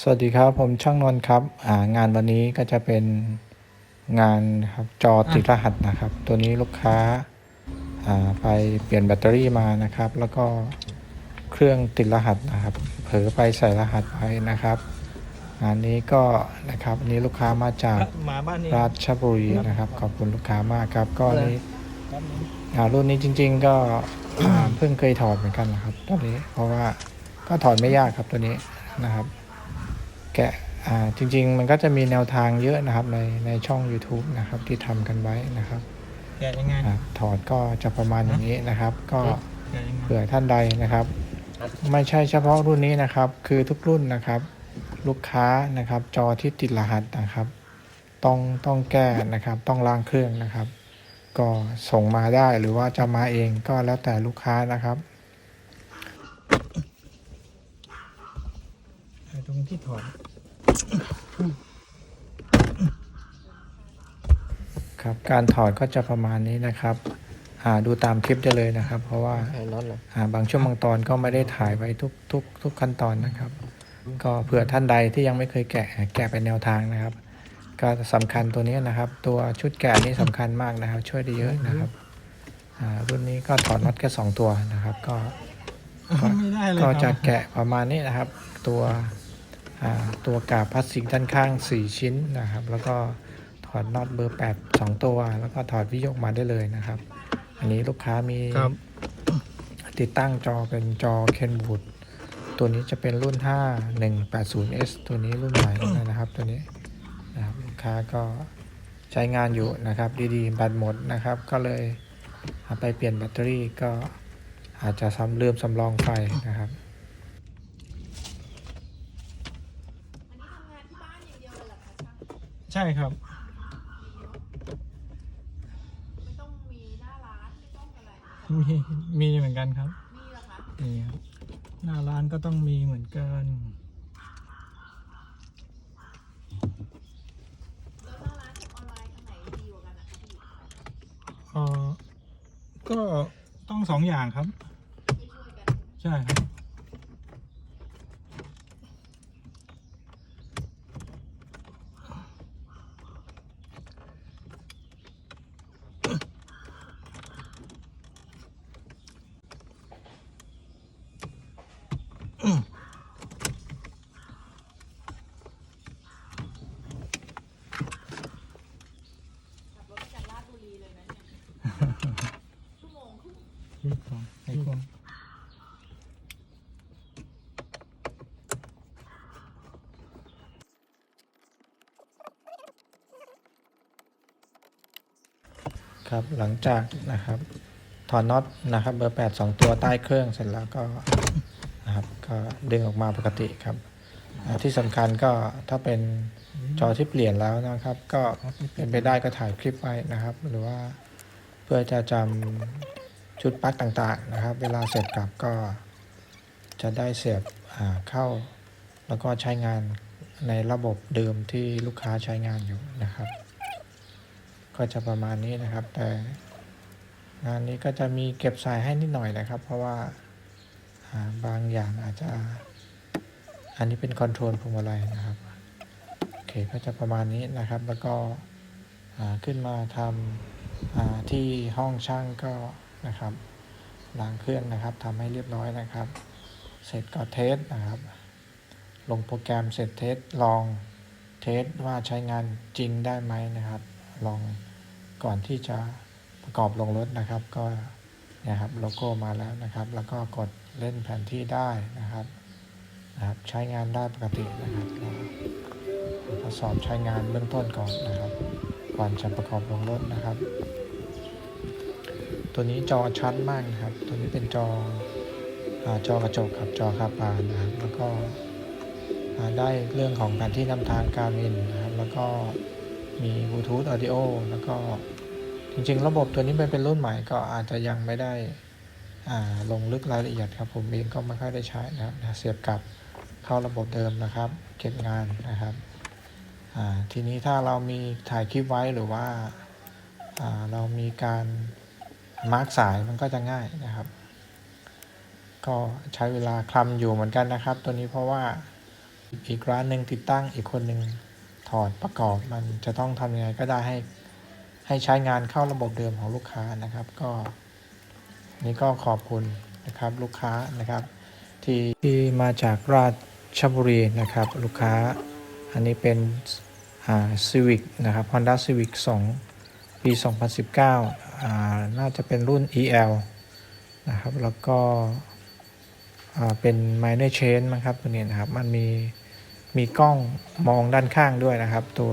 สวัสดีครับ ผมช่างนนท์ครับอ่างานวันนี้ก็จะเป็นงานครับจอติดรหัสนะครับ ตัวนี้ลูกค้าอ่าไปเปลี่ยนแบตเตอรี่มานะครับ แล้วก็เครื่องติดรหัสนะครับ เผลอไปใส่รหัสไว้นะครับงานนี้ก็นะครับอันนี้ลูกค้ามาจากหมาบ้านนี้ ราชบุรีนะครับ ขอบคุณลูกค้ามากครับ ก็นี้ครับผมอ่ารุ่นนี้จริง ๆ ก็อ่าเพิ่งเคยถอดเหมือนกันนะครับ ตัวนี้เพราะว่าก็ถอดไม่ยากครับตัวนี้นะครับ แกะอ่าจริง ๆ มันก็จะมีแนวทางเยอะนะครับในในช่อง YouTube นะครับที่ทำกันไว้นะครับแกะยังไงอ่าถอดก็จะประมาณอย่างนี้นะครับ ก็แกะยังไงเผื่อท่านใดนะครับ ไม่ใช่เฉพาะรุ่นนี้นะครับ คือทุกรุ่นนะครับ ลูกค้านะครับ จอที่ติดรหัสนะครับ ต้องต้องแก้นะครับ ต้องล้างเครื่องนะครับ ก็ส่งมาได้หรือว่าจะมาเองก็แล้วแต่ลูกค้านะครับไอ้ตรงที่ถอด ครับการถอดก็จะประมาณนี้นะครับอ่าดูตามคลิปได้เลยนะครับ เพราะว่าาบางช่วงบางตอนก็ไม่ได้ถ่ายไว้ทุกทุกทุกขั้นตอนนะครับ ก็เผื่อท่านใดที่ยังไม่เคยแกะแกะเป็นแนวทางนะครับ ก็สำคัญตัวนี้นะครับ ตัวชุดแกะนี้สำคัญมากนะครับ ช่วยได้เยอะนะครับรุ่นนี้ก็ถอดน็อตแค่สองตัวนะครับ ก็ก็จะแกะประมาณนี้นะครับ ตัว ตัวกาบพลาสติกด้านข้าง 4 ชิ้นนะครับ แล้วก็ถอดน็อตเบอร์ 8 2 ตัว แล้วก็ถอดวิโยกมาได้เลยนะครับ อันนี้ลูกค้ามีครับติดตั้งจอเป็นจอ Kenwood ตัวนี้จะเป็นรุ่น 5180S ตัวนี้รุ่นใหม่แล้วนะครับ ตัวนี้นะครับลูกค้าก็ใช้งานอยู่นะครับ ดีๆแบตหมดนะครับ ก็เลยเอาไปเปลี่ยนแบตเตอรี่ก็อาจจะซ้ำเริ่มสำรองไฟนะครับ ใช่ครับ ไม่ต้องมีหน้าร้านไม่ต้องอะไรมีมีเหมือนกันครับ มีเหรอคะมีครับหน้าร้านก็ต้องมีเหมือนกัน แล้วหน้าร้านกับออนไลน์อันไหนดีกว่ากันนะคะพี่เออก็ต้องสองอย่างครับช่วยๆกัน ใช่ครับขับรถมาจากราชบุรีเลยนะเนี่ยชั่วโมงครึ่ง ที่สองไอ้คน ครับหลังจากนะครับถอดน็อตนะครับเบอร์ 8 2 ตัวใต้เครื่องเสร็จแล้วก็นะครับก็ดึงออกมาปกติครับที่สำคัญก็ถ้าเป็นจอที่เปลี่ยนแล้วนะครับ ก็เป็นไปได้ก็ถ่ายคลิปไว้นะครับ หรือว่าเพื่อจะจำชุดปลั๊กต่างๆนะครับ เวลาเสร็จกลับก็จะได้เสียบเข้า แล้วก็ใช้งานในระบบเดิมที่ลูกค้าใช้งานอยู่นะครับ ก็จะประมาณนี้นะครับ แต่งานนี้ก็จะมีเก็บสายให้นิดหน่อยนะครับ เพราะว่าบางอย่างอาจจะ อันนี้เป็นคอนโทรลพวงมาลัยนะครับโอเคก็จะประมาณนี้นะครับ แล้วก็ขึ้นมาทำที่ห้องช่างก็นะครับล้างเครื่องนะครับทำให้เรียบร้อยนะครับ เสร็จก็เทสนะครับ ลงโปรแกรมเสร็จเทสลองเทสว่าใช้งานจริงได้ไหมนะครับ ลองก่อนที่จะประกอบลงรถนะครับ ก็เนี่ยครับโลโก้มาแล้วนะครับ แล้วก็กดเล่นแผนที่ได้นะครับนะครับใช้งานได้ปกตินะครับทดสอบใช้งานเบื้องต้นก่อนนะครับ ก่อนจะประกอบลงรถนะครับ ตัวนี้จอชัดมากนะครับ ตัวนี้เป็นจออจอกระจกครับจอคาปานนะครับแล้วก็ได้เรื่องของแผนที่นำทางการมินนะครับ แล้วก็ มีบลูทูธออดิโอแล้วก็จริงๆ ระบบตัวนี้มันเป็นรุ่นใหม่ก็อาจจะยังไม่ได้ลงลึกรายละเอียดครับ ผมเองก็ไม่ค่อยได้ใช้นะครับเสียบกลับเข้าระบบเดิมนะครับ เก็บงานนะครับทีนี้ถ้าเรามีถ่ายคลิปไว้หรือว่าอ่าเรามีการมาร์กสายมันก็จะง่ายนะครับ ก็ใช้เวลาคลำอยู่เหมือนกันนะครับ ตัวนี้เพราะว่าอีกร้านหนึ่งติดตั้งอีกคนหนึ่ง ถอดประกอบมันจะต้องทำยังไงก็ได้ให้ให้ใช้งานเข้าระบบเดิมของลูกค้านะครับ ก็นี่ก็ขอบคุณนะครับลูกค้านะครับ ที่ที่มาจากราชบุรีนะครับ ลูกค้าอันนี้เป็นอ่า Civic นะครับ Honda Civic 2 ปี 2019อ่าน่าจะเป็นรุ่น EL นะครับ แล้วก็อ่าเป็น minor change มั้งครับตัวนี้นะครับ มันมี มีกล้องมองด้านข้างด้วยนะครับ ตัว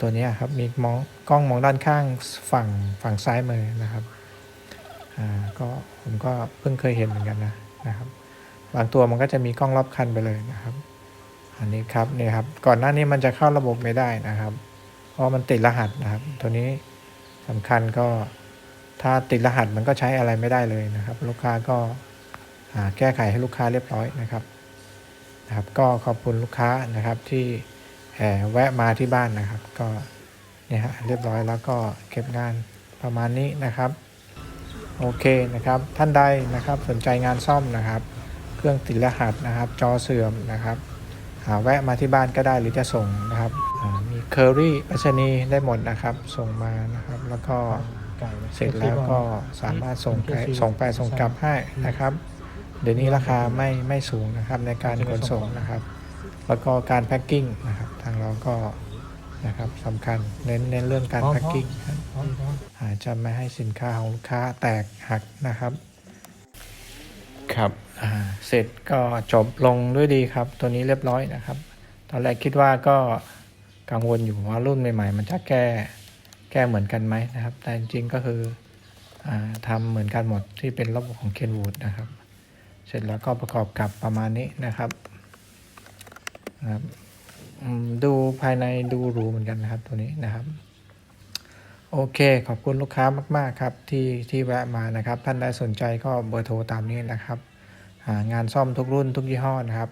ตัวนี้ครับมีมองกล้องมองด้านข้างฝั่งฝั่งซ้ายมือนะครับอ่าก็ผมก็เพิ่งเคยเห็นเหมือนกันนะนะครับบางตัวมันก็จะมีกล้องรอบคันไปเลยนะครับ อันนี้ครับนี่ครับก่อนหน้านี้มันจะเข้าระบบไม่ได้นะครับ เพราะมันติดรหัสนะครับ ตัวนี้สำคัญก็ถ้าติดรหัสมันก็ใช้อะไรไม่ได้เลยนะครับ ลูกค้าก็อ่าแก้ไขให้ลูกค้าเรียบร้อยนะครับ นะครับ ก็ขอบคุณลูกค้านะครับที่แหแวะมาที่บ้านนะครับ ก็เนี่ยฮะเรียบร้อยแล้วก็เก็บงานประมาณนี้นะครับโอเคนะครับท่านใดนะครับสนใจงานซ่อมนะครับ เครื่องติดรหัสนะครับ จอเสื่อมนะครับหาแวะมาที่บ้านก็ได้หรือจะส่งนะครับมีเคอรี่ปรษณีได้หมดนะครับ ส่งมานะครับ แล้วก็เสร็จแล้วก็สามารถส่งไปส่งไปส่งกลับให้นะครับ เดี๋ยวนี้ราคาไม่ไม่สูงนะครับในการขนส่งนะครับ แล้วก็การแพ็คกิ้งนะครับทางเราก็นะครับสำคัญเน้นเน้นเรื่องการแพ็คกิ้งพร้อมพร้อมอาจจะไม่ให้สินค้าของลูกค้าแตกหักนะครับ ครับอ่าเสร็จก็จบลงด้วยดีครับ ตัวนี้เรียบร้อยนะครับ ตอนแรกคิดว่าก็กังวลอยู่ว่ารุ่นใหม่ ๆ มันจะแก้แก้เหมือนกันไหมนะครับ แต่จริงๆก็คืออาทำเหมือนกันหมดที่เป็นระบบของ Kenwood นะครับ เสร็จแล้วก็ประกอบกับประมาณนี้นะครับนะครับดูภายในดูรูเหมือนกันนะครับตัวนี้นะครับ โอเค ขอบคุณลูกค้ามากๆครับที่ที่แวะมานะครับ ท่านใดสนใจก็เบอร์โทรตามนี้นะครับ งานซ่อมทุกรุ่นทุกยี่ห้อนะครับ